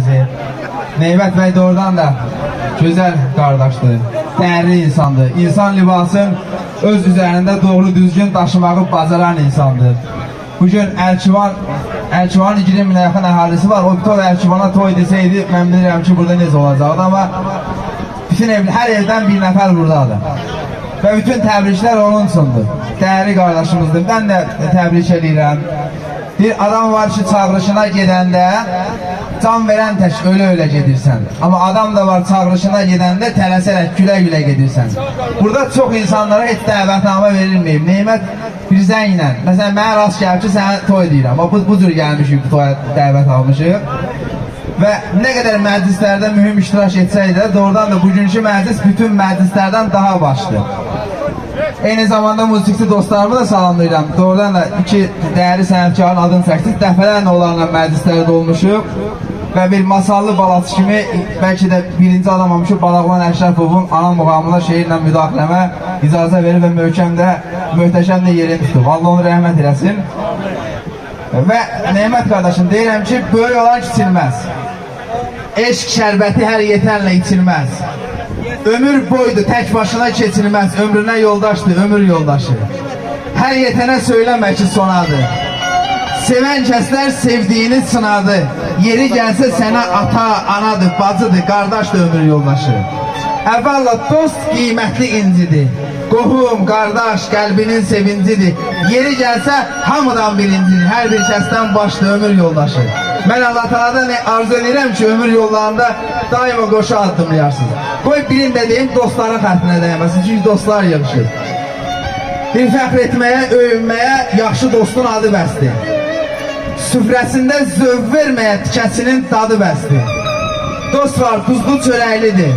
bizi. Neybət bəy doğrudan da gözəl qardaşdır, dəyərli insandır. İnsan libasın öz üzərində doğru düzgün daşımağı bacaran insandır. Bugün Əlkivan Əlkivanın 20 minə yaxın əhalisi var. O bütün Əlkivana toy desəydi, mən bilirəm ki, burada necə olacaqdı, amma bütün ev, hər evdən bir nəfər buradadır. Və bütün təbriklər onun üçündür. Dəyərli qardaşımızdır. Mən də təbrik edirəm. Bir adam var ki, çağırışına gedəndə can verən tək ölə-ölə gedirsən. Amma adam da var çağırışına gedəndə tələsərək gülə-gülə gedirsən. Burada çox insanlara heç dəvətnamə verilməyib. Neymət bir zənglə. Məsələn, mənə rast gəlib ki, toy deyirəm. Amma bu, bu cür gəlmişik, bu toya dəvət almışıq. Və nə qədər məclislərdə mühüm iştirak etsək də, doğrudan da bugünkü məclis bütün məclislərdən daha başdır. Eyni zamanda musiqisi dostlarımı da salamlayıram. Doğrudan da iki dəyərli sənətkarın adını çəkdik. Dəfələrlə onlarla məclislərdə olmuşuq. Və bir masallı balatçı kimi bəlkə də birinci adam olmuşuq Balaqlan Əşrəfovun ana muğamına şeirlə müdaxiləmə icazə verir və möhkəm də, möhtəşəm də yerini tutub. Allah onu rəhmət eləsin. Və Neymət qardaşım deyirəm ki, böyük olan kiçilməz. Eşq şərbəti hər yetənlə içilməz. Ömür boydu, tək başına keçilməz. Ömrünə yoldaşdır, ömür yoldaşı. Hər yetənə söyləmə ki, sonadı. Sevən kəslər sevdiyini sınadı. Yeri gəlsə sənə ata, anadır, bacıdır, qardaşdır ömür yoldaşı. Əvvəlla dost qiymətli incidir. Qohum, qardaş, qəlbinin sevincidir. Yeri gəlsə hamıdan birincidir. Hər bir kəsdən başlı ömür yoldaşı. Mən Allah Teala'dan arzu edirəm ki, ömür yollarında daima qoşu addımlayarsınız. Qoy birin də deyim, dostların xətrinə dəyməsin. Çünki dostlar yığışır. Bir fəxr etməyə, öyünməyə yaxşı dostun adı bəsdir. Süfrəsində zövq verməyə tikəsinin dadı bəsdir. Dost var, tuzlu çörəklidir.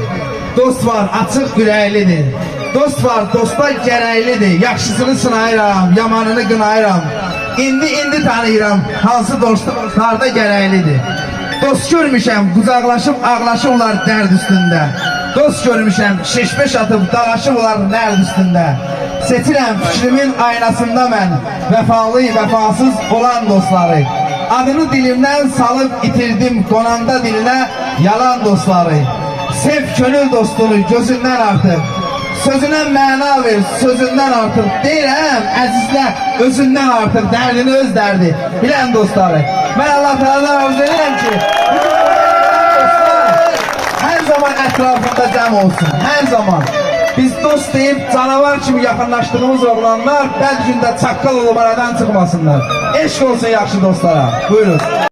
Dost var, açıq ürəklidir. Dost var, dosta gərəklidir. Yaxşısını sınayıram, yamanını qınayıram. İndi indi tanıyıram, hansı dostlarda gərəklidir. Dost görmüşəm, qucaqlaşıb ağlaşırlar dərd üstündə. Dost görmüşəm, şeşbeş atıb dalaşırlar dərd üstündə. Seçirəm fikrimin aynasında mən vəfalı, vəfasız olan dostları. Adını dilimdən salıb itirdim qonanda dilinə yalan dostları. Sev könül dostunu gözündən artıq. Sözünə məna ver, sözündən artıq. Deyirəm, əzizlə, özündən artıq, dərdini öz dərdi. Bilən dostları. Mən Allah Teala'dan arzu edirəm ki, hər zaman ətrafında cəm olsun. Hər zaman. Biz dost deyib canavar kimi yaxınlaşdığımız oğlanlar bəlkə də çaqqal olub aradan çıxmasınlar. Eşq olsun yaxşı dostlara. Buyurun.